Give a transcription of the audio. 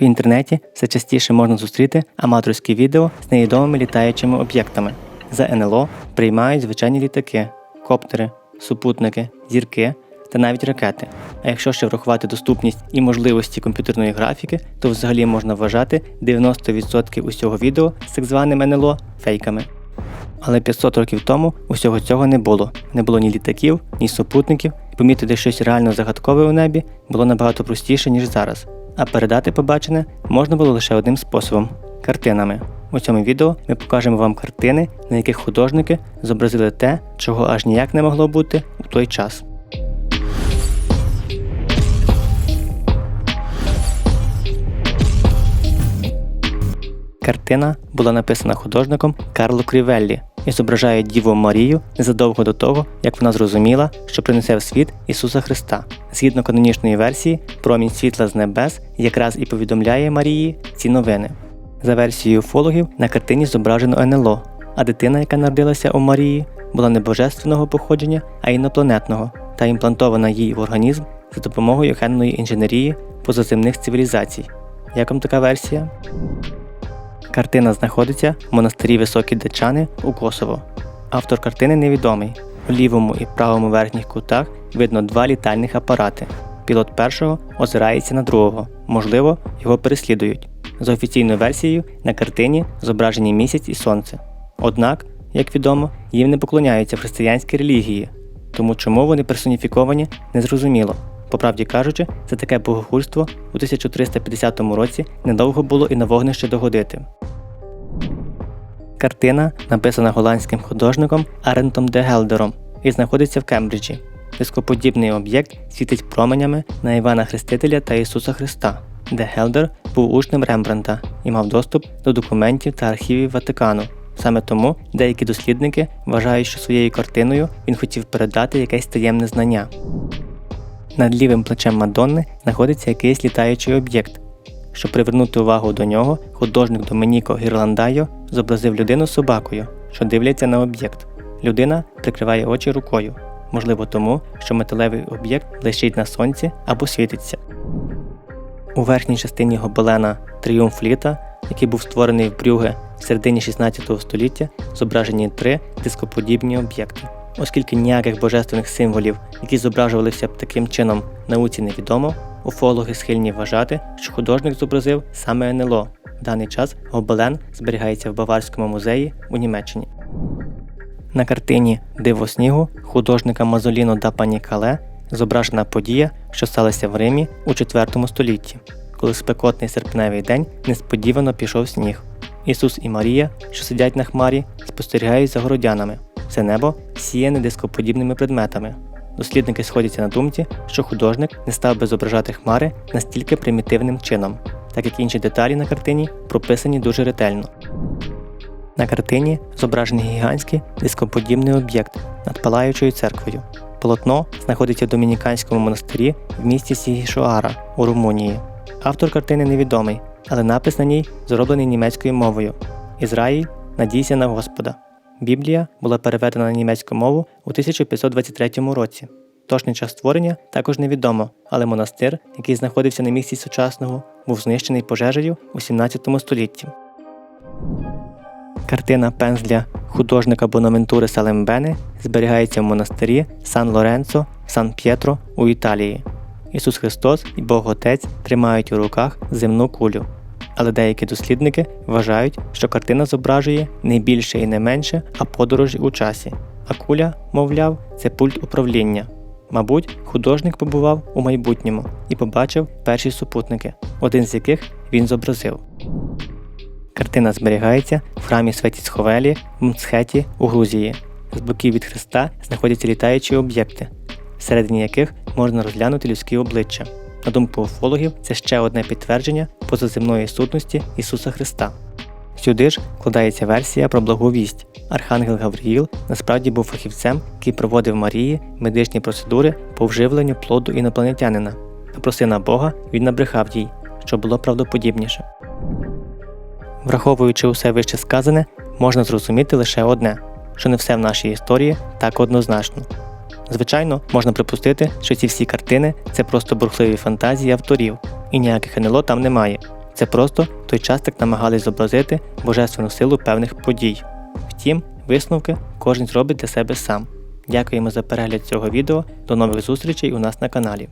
В інтернеті все частіше можна зустріти аматорські відео з невідомими літаючими об'єктами. За НЛО приймають звичайні літаки, коптери, супутники, зірки та навіть ракети. А якщо ще врахувати доступність і можливості комп'ютерної графіки, то взагалі можна вважати 90% усього відео з так званим НЛО фейками. Але 500 років тому усього цього не було. Не було ні літаків, ні супутників, і помітити щось реально загадкове у небі було набагато простіше, ніж зараз. А передати побачене можна було лише одним способом картинами. У цьому відео ми покажемо вам картини, на яких художники зобразили те, чого аж ніяк не могло бути у той час. Картина була написана художником Карло Крівеллі і зображає Діву Марію незадовго до того, як вона зрозуміла, що принесе в світ Ісуса Христа. Згідно канонічної версії, промінь світла з небес якраз і повідомляє Марії ці новини. За версією уфологів, на картині зображено НЛО, а дитина, яка народилася у Марії, була не божественного походження, а інопланетного та імплантована їй в організм за допомогою генної інженерії позаземних цивілізацій. Як вам така версія? Картина знаходиться в монастирі Високі Дечани у Косово. Автор картини невідомий. У лівому і правому верхніх кутах видно два літальних апарати. Пілот першого озирається на другого, можливо, його переслідують. За офіційною версією, на картині зображені місяць і сонце. Однак, як відомо, їм не поклоняються в християнській релігії, тому чому вони персоніфіковані, незрозуміло. По правді кажучи, за таке богохульство у 1350 році недовго було і на вогнище догодити. Картина написана голландським художником Арентом де Гелдером і знаходиться в Кембриджі. Дископодібний об'єкт світить променями на Івана Хрестителя та Ісуса Христа, де Гелдер був учнем Рембранта і мав доступ до документів та архівів Ватикану. Саме тому деякі дослідники вважають, що своєю картиною він хотів передати якесь таємне знання. Над лівим плечем Мадонни знаходиться якийсь літаючий об'єкт. Щоб привернути увагу до нього, художник Домініко Гірландайо зобразив людину собакою, що дивляться на об'єкт. Людина прикриває очі рукою, можливо тому, що металевий об'єкт блищить на сонці або світиться. У верхній частині гобелена Тріумф літа, який був створений в Брюге в середині 16 століття, зображені три дископодібні об'єкти. Оскільки ніяких божественних символів, які зображувалися б таким чином, науці невідомо, уфологи схильні вважати, що художник зобразив саме НЛО. В даний час гобелен зберігається в Баварському музеї у Німеччині. На картині Диво снігу художника Мазоліно да Панікале зображена подія, що сталася в Римі у IV столітті, коли спекотний серпневий день несподівано пішов сніг. Ісус і Марія, що сидять на хмарі, спостерігають за городянами. Все небо сіяне дископодібними предметами. Дослідники сходяться на думці, що художник не став би зображати хмари настільки примітивним чином, так як інші деталі на картині прописані дуже ретельно. На картині зображений гігантський дископодібний об'єкт над палаючою церквою. Полотно знаходиться в домініканському монастирі в місті Сігішоара у Румунії. Автор картини невідомий, але напис на ній зроблений німецькою мовою Ізраїль надійся на Господа. Біблія була переведена на німецьку мову у 1523 році. Точний час створення також невідомо, але монастир, який знаходився на місці сучасного, був знищений пожежею у 17 столітті. Картина пензля художника Бонавентури Салембени зберігається в монастирі Сан Лоренцо, Сан П'єтро у Італії. Ісус Христос і Бог Отець тримають у руках земну кулю. Але деякі дослідники вважають, що картина зображує не більше і не менше, а подорожі у часі. А куля, мовляв, це пульт управління. Мабуть, художник побував у майбутньому і побачив перші супутники, один з яких він зобразив. Картина зберігається в храмі Светі Сховелі в Мцхеті у Грузії. З боків від Христа знаходяться літаючі об'єкти, всередині яких можна розглянути людські обличчя. На думку уфологів, це ще одне підтвердження позаземної сутності Ісуса Христа. Сюди ж вкладається версія про благу вість. Архангел Гавриїл насправді був фахівцем, який проводив Марії медичні процедури по вживленню плоду інопланетянина. Про сина Бога він набрехав їй, що було правдоподібніше. Враховуючи усе вище сказане, можна зрозуміти лише одне, що не все в нашій історії так однозначно. Звичайно, можна припустити, що ці всі картини це просто бурхливі фантазії авторів, і ніяких НЛО там немає. Це просто той час так намагались зобразити божественну силу певних подій. Втім, висновки кожен зробить для себе сам. Дякуємо за перегляд цього відео. До нових зустрічей у нас на каналі.